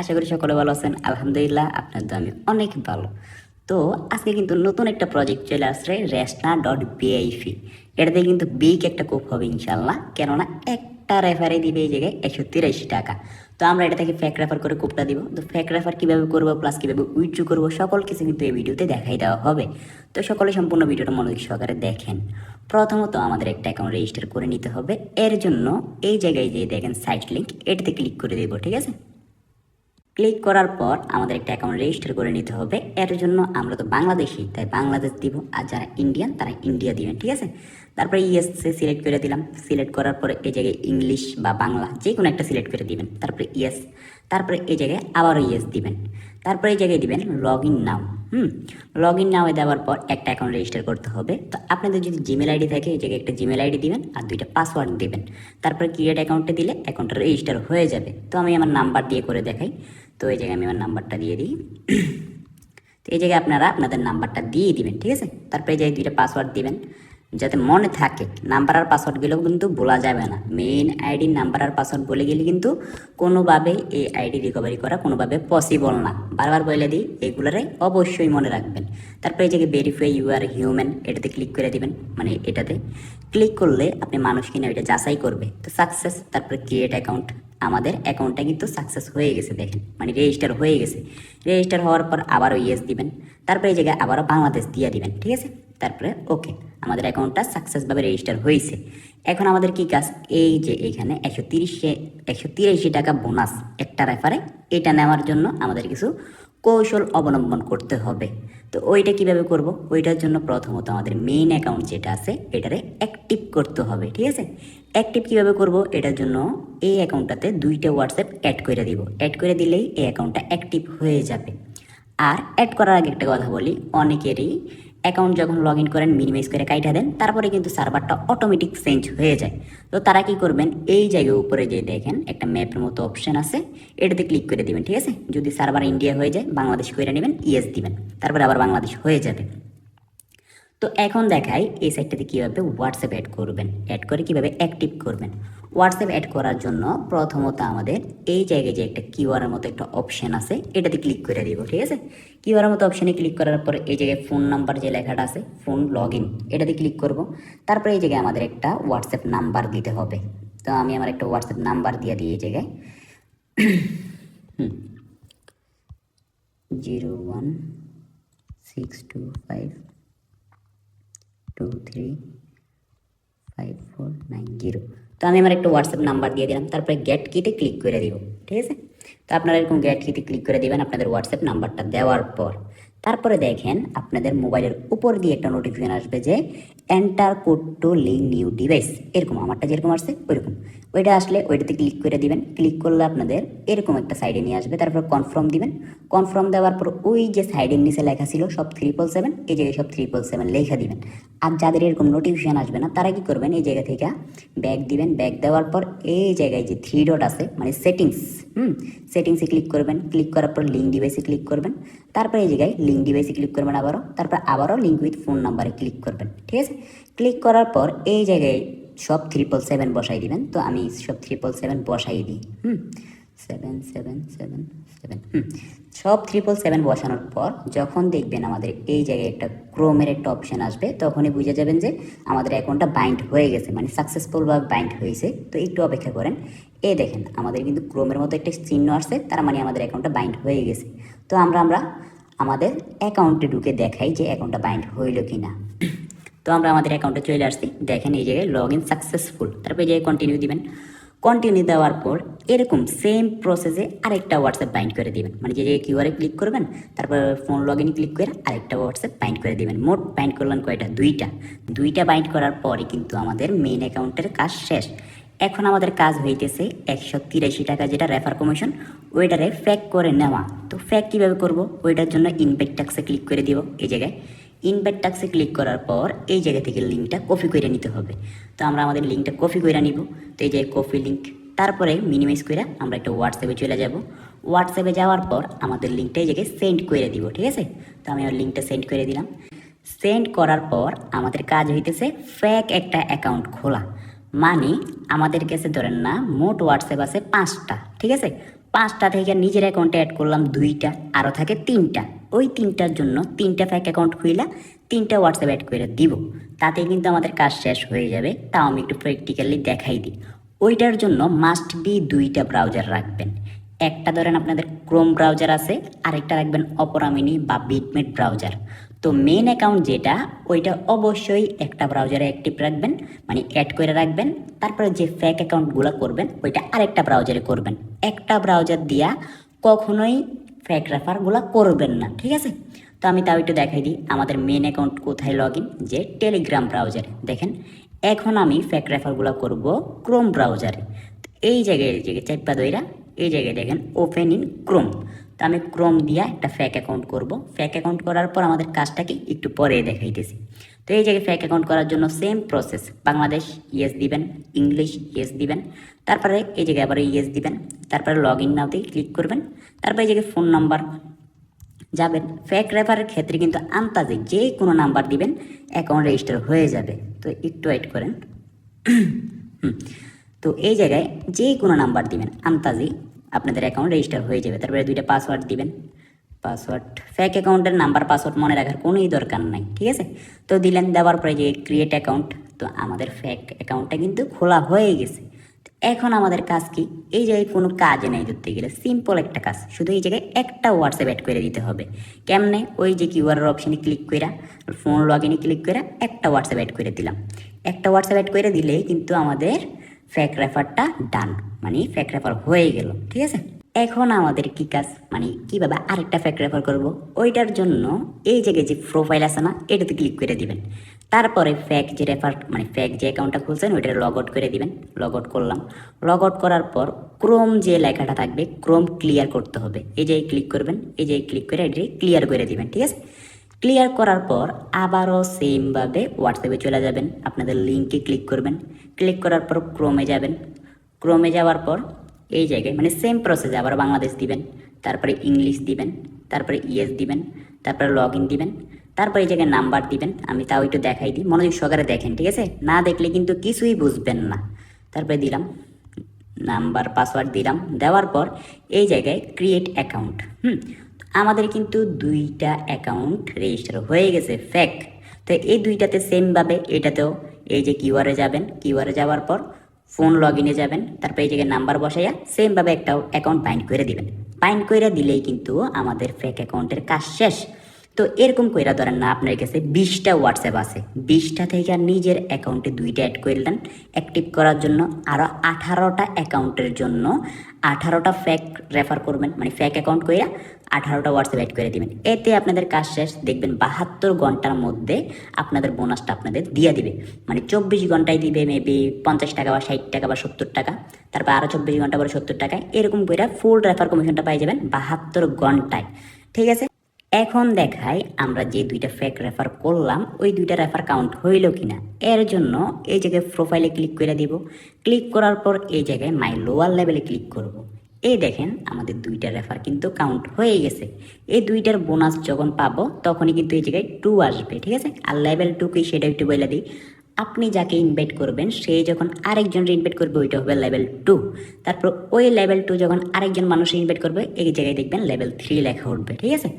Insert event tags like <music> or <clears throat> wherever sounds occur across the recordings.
আশা করি সকলে ভালো আছেন। আলহামদুলিল্লাহ, আপনার তো আমি অনেক ভালো। তো আজকে কিন্তু নতুন একটা প্রজেক্ট চলে আসছে রেস্টনা ডট বিআইফি এটাতে কিন্তু বিগ একটা কোপ হবে ইনশাল্লাহ কেননা একটা রেফারে দিবে এই জায়গায় একশো তিরাশি টাকা। তো আমরা এটা থেকে ফ্যাক রেফার করে কোপটা দিব। তো ফ্যাক রেফার কীভাবে করব প্লাস কীভাবে উইথড্রু করব, সকল কিছু কিন্তু এই ভিডিওতে দেখাই দেওয়া হবে। তো সকলে সম্পূর্ণ ভিডিওটা মনোযোগ সহকারে দেখেন। প্রথমত আমাদের একটা অ্যাকাউন্ট রেজিস্টার করে নিতে হবে। এর জন্য এই জায়গায় যে দেখেন সাইট লিঙ্ক এটাতে ক্লিক করে দেবো, ঠিক আছে? ক্লিক করার পর আমাদের একটা অ্যাকাউন্ট রেজিস্টার করে নিতে হবে। এর জন্য আমরা তো বাংলাদেশি, তাই বাংলাদেশ দিব। আর যারা ইন্ডিয়ান তারা ইন্ডিয়া দিবেন, ঠিক আছে? তারপরে ইএসসি সিলেক্ট করে দিলাম। সিলেক্ট করার পরে এই জায়গায় ইংলিশ বা বাংলা যে কোনো একটা সিলেক্ট করে দিবেন। তারপরে ইয়েস তারপরে এই জায়গায় আবারও ইয়েস দিবেন। তারপরে এই জায়গায় দিবেন log in now hmm? Log in now দেওয়ার পর একটা অ্যাকাউন্ট রেজিস্টার করতে হবে। তো আপনাদের যদি জিমেল আইডি থাকে, এই জায়গায় একটা জিমেল আইডি দিবেন আর দুইটা পাসওয়ার্ড দিবেন। তারপরে ক্রিয়েট অ্যাকাউন্টে দিলে অ্যাকাউন্টটা রেজিস্টার হয়ে যাবে। তো আমি আমার নাম্বার দিয়ে করে দেখাই। তো এই জায়গায় আমি আমার নাম্বারটা দিয়ে দিই। তো এই জায়গায় আপনারা আপনাদের নাম্বারটা দিয়ে দিবেন, ঠিক আছে? তারপরে এই জায়গায় দুইটা পাসওয়ার্ড দিবেন। যাতে মনে থাকে নাম্বার আর পাসওয়ার্ডগুলো কিন্তু বলা যাবে না। মেইন আইডি নাম্বার আর পাসওয়ার্ড বলে গেলে কিন্তু কোনোভাবেই এই আইডি রিকভারি করা কোনোভাবে পসিবল না। বারবার বলে দিই, এগুলোরে অবশ্যই মনে রাখবেন। তারপরে এই জায়গায় ভেরিফাই ইউ আর হিউম্যান এটাতে ক্লিক করে দিবেন মানে এটাতে। ক্লিক করলে আপনি মানুষ কিনা এটা যাচাই করবে। তো সাকসেস তারপরে ক্রিয়েট অ্যাকাউন্ট আমাদের অ্যাকাউন্টটা কিন্তু সাকসেস হয়ে গেছে দেখেন মানে রেজিস্টার হয়ে গেছে। রেজিস্টার হওয়ার পর আবারও ইয়েস দিবেন, তারপরে এই জায়গায় আবারও বাংলাদেশ দিয়ে দিবেন, ঠিক আছে? তারপরে ওকে আমাদের অ্যাকাউন্টটা সাকসেসভাবে রেজিস্টার হয়েছে। এখন আমাদের কি কাজ? এই যে এখানে একশো তিরিশে একশো তিরাশি টাকা বোনাস একটা রেফারে এটা নেওয়ার জন্য আমাদের কিছু কৌশল অবলম্বন করতে হবে। তো ওইটা কীভাবে করব? ওইটার জন্য প্রথমত আমাদের মেইন অ্যাকাউন্ট যেটা আছে, এটারে অ্যাক্টিভ করতে হবে, ঠিক আছে? অ্যাক্টিভ কীভাবে করব? এটার জন্য এই অ্যাকাউন্টটাতে দুইটা হোয়াটসঅ্যাপ অ্যাড করে দিব। অ্যাড করে দিলেই এই অ্যাকাউন্টটা অ্যাক্টিভ হয়ে যাবে। আর অ্যাড করার আগে একটা কথা বলি, অনেকেরই অ্যাকাউন্ট যখন লগ ইন করেন মিনিমাইজ করে কাইটা দেন, তারপরে কিন্তু সার্ভারটা অটোমেটিক চেঞ্জ হয়ে যায়। তো তারা কি করবেন? এই জায়গায় উপরে যে দেখেন, একটা ম্যাপের মতো অপশন আছে, এটাতে ক্লিক করে দিবেন, ঠিক আছে? যদি সার্ভার ইন্ডিয়া হয়ে যায়, বাংলাদেশ করে নেবেন ইয়েস দিবেন। তারপরে আবার বাংলাদেশ হয়ে যাবে। তো এখন দেখাই এই সাইটটাতে কীভাবে হোয়াটসঅ্যাপ অ্যাড করবেন। অ্যাড করে কীভাবে অ্যাক্টিভ করবেন। হোয়াটসঅ্যাপ অ্যাড করার জন্য প্রথমত আমাদের এই জায়গায় যে একটা কিউআরের মতো একটা অপশান আছে, এটাতে ক্লিক করে দিব, ঠিক আছে? কিউআরের মতো অপশানে ক্লিক করার পরে এই জায়গায় ফোন নাম্বার যে লেখাটা আছে ফোন লগ ইন এটাতে ক্লিক করব। তারপরে এই জায়গায় আমাদের একটা হোয়াটসঅ্যাপ নাম্বার দিতে হবে। তো আমি আমার একটা হোয়াটসঅ্যাপ নাম্বার দিয়ে দিই এই জায়গায়। Zero one six two five two three five four nine zero তো আমি আমার একটা হোয়াটসঅ্যাপ নাম্বার দিয়ে দিলাম। তারপরে গেট কিতে ক্লিক করে দিব। ঠিক আছে? তো আপনারা এরকম গেট কিতে ক্লিক করে দিবেন আপনাদের হোয়াটসঅ্যাপ নাম্বারটা দেওয়ার পর। তারপরে দেখেন আপনাদের মোবাইলের উপর দিয়ে একটা নোটিফিকেশন আসবে যে enter code to link new device এরকম, আমারটা যেরকম আসছে, ওইরকম। ওইটা আসলে ওইটাতে ক্লিক করে দিবেন। ক্লিক করলে আপনাদের এরকম একটা সাইডে নিয়ে আসবে। তারপর কনফার্ম দিবেন। কনফার্ম দেওয়ার পর ওই যে সাইডের নিচে লেখা ছিল, সব ট্রিপল সেভেন এই জায়গায় সব ট্রিপল সেভেন লেখা দিবেন। আর যাদের এরকম নোটিফিকেশন আসবে না, তারা কি করবেন, এই জায়গা থেকে ব্যাগ দিবেন। ব্যাগ দেওয়ার পর এই জায়গায় যে থ্রি ডট আছে মানে সেটিংস হুম সেটিংসে ক্লিক করবেন। ক্লিক করার পর লিঙ্ক ডিভাইসে ক্লিক করবেন। তারপরে এই জায়গায় লিঙ্ক ডিভাইসে ক্লিক করবেন আবারও। তারপর আবারও লিঙ্ক উইথ ফোন নাম্বারে ক্লিক করবেন, ঠিক আছে? ক্লিক করার পর এই জায়গায় সব ট্রিপল সেভেন বসাই দিবেন। তো আমি সব ট্রিপল সেভেন বসাই দিই। হুম? সেভেন সেভেন সেভেন সেভেন হুম। সব ট্রিপল সেভেন বসানোর পর যখন দেখবেন আমাদের এই জায়গায় একটা ক্রোমের একটা অপশান আসবে, তখনই বুঝে যাবেন যে আমাদের অ্যাকাউন্টটা বাইন্ড হয়ে গেছে মানে সাকসেসফুলভাবে বাইন্ড হয়েছে। তো একটু অপেক্ষা করেন। এই দেখেন, আমাদের কিন্তু ক্রোমের মতো একটা চিহ্ন আসছে, তার মানে আমাদের অ্যাকাউন্টটা বাইন্ড হয়ে গেছে। তো আমরা আমরা আমাদের অ্যাকাউন্টে ঢুকে দেখাই যে অ্যাকাউন্টটা বাইন্ড হইল কি না তো আমরা আমাদের অ্যাকাউন্টে চলে আসছি, দেখেন এই জায়গায় লগ ইন সাকসেসফুল তারপর এই জায়গায় কন্টিনিউ দিবেন। কন্টিনিউ দেওয়ার পর এরকম সেম প্রসেসে আরেকটা হোয়াটসঅ্যাপ বাইন্ড করে দিবেন। মানে যে কিউআরে ক্লিক করবেন, তারপর ফোন লগ ইন ক্লিক করে আরেকটা হোয়াটসঅ্যাপ বাইন্ড করে দিবেন। মোট বাইন্ড করলেন কয়টা? দুইটা। দুইটা বাইন্ড করার পরে কিন্তু আমাদের মেইন অ্যাকাউন্টের কাজ শেষ। এখন আমাদের কাজ হইতেছে একশো তিরাশি টাকা যেটা রেফার কমিশন ওইটারে ফ্যাক করে নেওয়া। তো ফ্যাক কীভাবে করব? ওইটার জন্য ইনভেট ট্যাক্সে ক্লিক করে দিব এই জায়গায়। ইনভেট ট্যাক্সে ক্লিক করার পর এই জায়গা থেকে লিঙ্কটা কপি করে নিতে হবে। তো আমরা আমাদের লিঙ্কটা কপি করে নিব। তো এই যে কপি লিঙ্ক তারপরে মিনিমাইজ করে আমরা একটা হোয়াটসঅ্যাপে চলে যাব। হোয়াটসঅ্যাপে যাওয়ার পর আমাদের লিঙ্কটা এই জায়গায় সেন্ড করে দিব, ঠিক আছে? তো আমি আমার লিঙ্কটা সেন্ড করে দিলাম। সেন্ড করার পর আমাদের কাজ হইতেছে ফ্যাক একটা অ্যাকাউন্ট খোলা। মানে আমাদের কাছে ধরেন না, মোট হোয়াটসঅ্যাপ আছে পাঁচটা, ঠিক আছে? পাঁচটা থেকে নিজের অ্যাকাউন্টে অ্যাড করলাম দুইটা আরও থাকে তিনটা। ওই তিনটার জন্য তিনটা ফ্যাক অ্যাকাউন্ট খুইলা তিনটা হোয়াটসঅ্যাপ অ্যাড করে দিব। তাতে কিন্তু আমাদের কাজ শেষ হয়ে যাবে, তাও আমি একটু প্র্যাকটিক্যালি দেখাই দিই। ওইটার জন্য মাস্ট বি দুইটা ব্রাউজার রাখবেন। একটা ধরেন আপনাদের ক্রোম ব্রাউজার আছে, আরেকটা রাখবেন অপরামিনি বা বিটমেট ব্রাউজার তো মেন অ্যাকাউন্ট যেটা, ওইটা অবশ্যই একটা ব্রাউজারে অ্যাক্টিভ রাখবেন মানে অ্যাড করে রাখবেন, তারপরে যে ফ্যাক অ্যাকাউন্টগুলো করবেন, ওইটা আরেকটা ব্রাউজারে করবেন। একটা ব্রাউজার দিয়া কখনোই ফ্যাক রেফারগুলো করবেন না, ঠিক আছে? তো আমি তাও একটু দেখাই দিই, আমাদের মেন অ্যাকাউন্ট কোথায় লগ ইন যে টেলিগ্রাম ব্রাউজারে দেখেন, এখন আমি ফ্যাক রেফারগুলো করব ক্রোম ব্রাউজারে এই জায়গায় এই জায়গায় চাইপা দইরা এই জায়গায় দেখেন ওপেন ইন ক্রোম তো আমি ক্রোম দিয়া একটা ফ্যাক অ্যাকাউন্ট করব। ফ্যাক অ্যাকাউন্ট করার পর আমাদের কাজটাকে একটু পরে দেখাইতেছি। তো এই জায়গায় ফ্যাক অ্যাকাউন্ট করার জন্য সেম প্রসেস বাংলাদেশ ইয়েস দিবেন ইংলিশ ইয়েস দিবেন, তারপরে এই জায়গায় আবার ইয়েস দিবেন, তারপরে লগ ইন নাওতেই ক্লিক করবেন, তারপরে এই জায়গায় ফোন নাম্বার যাবেন। ফ্যাক রেফারের ক্ষেত্রে কিন্তু আন্তাজে যে কোনো নাম্বার দিবেন অ্যাকাউন্ট রেজিস্টার হয়ে যাবে। তো একটু ওয়েট করেন। <clears throat> তো এই জায়গায় যে কোনো নাম্বার দিবেন আন্তাজি আপনাদের অ্যাকাউন্ট রেজিস্টার হয়ে যাবে। তারপরে দুইটা পাসওয়ার্ড দিবেন। পাসওয়ার্ড ফেক অ্যাকাউন্টের নাম্বার পাসওয়ার্ড মনে রাখার কোনোই দরকার নাই, ঠিক আছে? তো দিলেন, দেওয়ার পরে যে ক্রিয়েট অ্যাকাউন্ট তো আমাদের ফেক অ্যাকাউন্টটা কিন্তু খোলা হয়ে গেছে। এখন আমাদের কাজ কি? এই জায়গায় কোনো কাজ নেই ধরতে গেলে সিম্পল একটা কাজ। শুধু এই জায়গায় একটা হোয়াটসঅ্যাপ অ্যাড করে দিতে হবে। কেমনে? ওই যে কিউআর অপশানে ক্লিক করে ফোন লগ ইনে ক্লিক করে একটা হোয়াটসঅ্যাপ অ্যাড করে দিলাম। একটা হোয়াটসঅ্যাপ অ্যাড করে দিলেই কিন্তু আমাদের ফ্যাক রেফারটা ডান মানে ফ্যাক রেফার হয়ে গেল, ঠিক আছে? এখন আমাদের কি কাজ? মানে কীভাবে আরেকটা ফ্যাক রেফার করব? ওইটার জন্য এই জায়গায় যে প্রোফাইল আছে না, এটাতে ক্লিক করে দিবেন। তারপরে ফ্যাক যে রেফার মানে ফ্যাক যে অ্যাকাউন্টটা খুলছেন ওইটা লগ আউট করে দিবেন। লগ আউট করলাম। লগ আউট করার পর ক্রোম যে লেখাটা থাকবে ক্রোম ক্লিয়ার করতে হবে। এই যে ক্লিক করবেন, এই যে ক্লিক করে এটি ক্লিয়ার করে দিবেন, ঠিক আছে? ক্লিয়ার করার পর আবারও সেমভাবে হোয়াটসঅ্যাপে চলে যাবেন। আপনাদের লিঙ্কে ক্লিক করবেন। ক্লিক করার পর ক্রোমে যাবেন। ক্রোমে যাওয়ার পর এই জায়গায় মানে সেম প্রসেস আবার বাংলাদেশ দিবেন। তারপরে ইংলিশ দিবেন, তারপরে ইএস দিবেন, তারপরে লগ ইন দিবেন, তারপরে এই জায়গায় নাম্বার দিবেন। আমি তাও একটু দেখাই দিই, মনোযোগ সহকারে দেখেন, ঠিক আছে? না দেখলে কিন্তু কিছুই বুঝবেন না। তারপরে দিলাম নাম্বার পাসওয়ার্ড দিলাম। দেওয়ার পর এই জায়গায় ক্রিয়েট অ্যাকাউন্ট হুম? আমাদের কিন্তু দুইটা অ্যাকাউন্ট রেজিস্টার হয়ে গেছে ফ্যাক তো এই দুইটাতে সেমভাবে এটাতেও এই যে কিউআরে যাবেন কিউআরে যাওয়ার পর ফোন লগ ইনে যাবেন, তারপর এই জায়গায় নাম্বার বসাইয়া সেমভাবে একটা অ্যাকাউন্ট বাইন্ড করে দিবেন। বাইন্ড করে দিলেই কিন্তু আমাদের ফেক অ্যাকাউন্টের কাজ শেষ। তো এরকম কইরা ধরেন না, আপনার কাছে বিশটা হোয়াটসঅ্যাপ আছে। বিশটা থেকে নিজের অ্যাকাউন্টে দুইটা অ্যাড করলেন অ্যাক্টিভ করার জন্য আরও আঠারোটা অ্যাকাউন্টের জন্য আঠারোটা ফ্যাক রেফার করবেন। মানে ফ্যাক অ্যাকাউন্ট কইরা আঠারোটা হোয়াটসঅ্যাপ অ্যাড করে দিবেন। এতে আপনাদের কাজ শেষ। দেখবেন বাহাত্তর ঘণ্টার মধ্যে আপনাদের বোনাসটা আপনাদের দিয়ে দিবে। মানে চব্বিশ ঘন্টায় দিবে মেবি পঞ্চাশ টাকা বা ষাট টাকা বা সত্তর টাকা। তারপর আরও চব্বিশ ঘণ্টা পরে সত্তর টাকা। এরকম করে ফুল রেফার কমিশনটা পাই যাবেন বাহাত্তর ঘন্টায়। ঠিক আছে? এখন দেখাই আমরা যে দুইটা ফেক রেফার করলাম, ওই দুইটা রেফার কাউন্ট হইল কিনা। এর জন্য এই জায়গায় প্রোফাইলে ক্লিক করে দিব। ক্লিক করার পর এই জায়গায় মাই লোয়ার লেভেলে ক্লিক করব। এই দেখেন আমাদের দুইটা রেফার কিন্তু কাউন্ট হয়ে গেছে। এই দুইটার বোনাস যখন পাবো, তখনই কিন্তু এই জায়গায় টু আসবে, ঠিক আছে? আর লেভেল টু কি সেটা একটু বলে দিই। আপনি যাকে ইনভাইট করবেন, সে যখন আরেকজনকে ইনভাইট করবে, ওইটা হবে লেভেল টু তারপর ওই লেভেল টু যখন আরেকজন মানুষ ইনভাইট করবে, এই জায়গায় দেখবেন লেভেল থ্রি লেখা উঠবে, ঠিক আছে?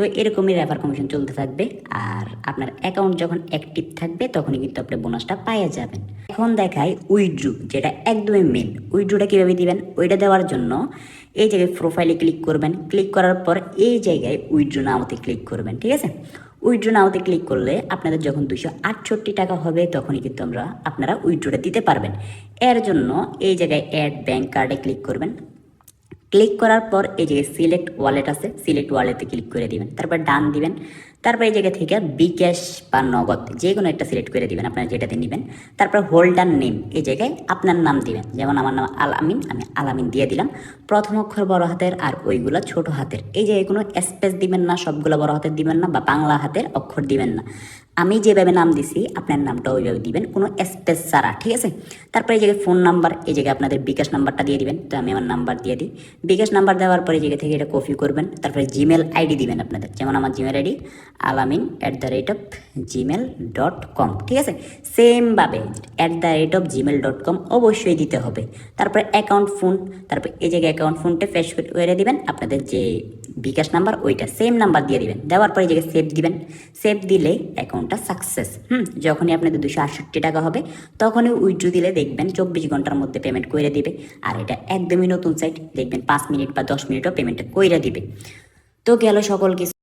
তো এরকমই রেফার কমিশন চলতে থাকবে। আর আপনার অ্যাকাউন্ট যখন অ্যাক্টিভ থাকবে, তখনই কিন্তু আপনি বোনাসটা পাইয়া যাবেন। এখন দেখাই উইড্রু যেটা একদমই মেন উইড্রুটা কীভাবে দিবেন? ওইটা দেওয়ার জন্য এই জায়গায় প্রোফাইলে ক্লিক করবেন। ক্লিক করার পর এই জায়গায় উইড্রু নাওতে ক্লিক করবেন, ঠিক আছে? উইড্রো নাওতে ক্লিক করলে আপনাদের যখন দুশো আটষট্টি টাকা হবে, তখনই কিন্তু আমরা আপনারা উইড্রোটা দিতে পারবেন। এর জন্য এই জায়গায় অ্যাড ব্যাংক কার্ডে ক্লিক করবেন। ক্লিক করার পর এই যে সিলেক্ট ওয়ালেট আছে সিলেক্ট ওয়ালেটে ক্লিক করে দিবেন। তারপর ডান দিবেন। তারপর এই জায়গা থেকে বিকাশ বা নগদ যে কোনো একটা সিলেক্ট করে দিবেন, আপনারা যেটাতে নেবেন। তারপর হোল্ডার নেম এই জায়গায় আপনার নাম দিবেন। যেমন আমার নাম আল আমিন আমি আল আমিন দিয়ে দিলাম। প্রথম অক্ষর বড় হাতের আর ওইগুলো ছোট হাতের। এই জায়গায় কোনো স্পেস দিবেন না, সবগুলো বড় হাতের দিবেন না বা বাংলা হাতের অক্ষর দিবেন না। আমি যেভাবে নাম দিছি, আপনার নামটা ওইভাবে দিবেন, কোনো স্পেস ছাড়া, ঠিক আছে? তারপরে এই জায়গায় ফোন নাম্বার এই জায়গায় আপনাদের বিকাশ নাম্বারটা দিয়ে দিবেন। তো আমি আমার নাম্বার দিয়ে দিই। বিকাশ নাম্বার দেওয়ার পরে এই জায়গা থেকে এটা কপি করবেন। তারপরে জিমেল আইডি দিবেন আপনাদের। যেমন আমার Gmail ID Alamin at the rate of Gmail dot com ঠিক আছে? সেমভাবে at the rate of Gmail dot com অবশ্যই দিতে হবে। তারপরে অ্যাকাউন্ট ফোন তারপর এই জায়গায় অ্যাকাউন্ট ফোনটা ফ্রেশ করে দিবেন, আপনাদের যে বিকাশ নাম্বার ওইটা সেম নাম্বার দিয়ে দিবেন। দেওয়ার পরে এই জায়গায় সেভ দিবেন। সেভ দিলে অ্যাকাউন্টটা সাকসেস হুম, যখনই আপনাদের দুশো আটষট্টি টাকা হবে, তখনই উইথড্র দিলে দেখবেন চব্বিশ ঘণ্টার মধ্যে পেমেন্ট করে দিবে। আর এটা একদমই নতুন সাইট দেখবেন পাঁচ মিনিট বা দশ মিনিটও পেমেন্টটা কইরা দিবে। তো গেল সকল কিছু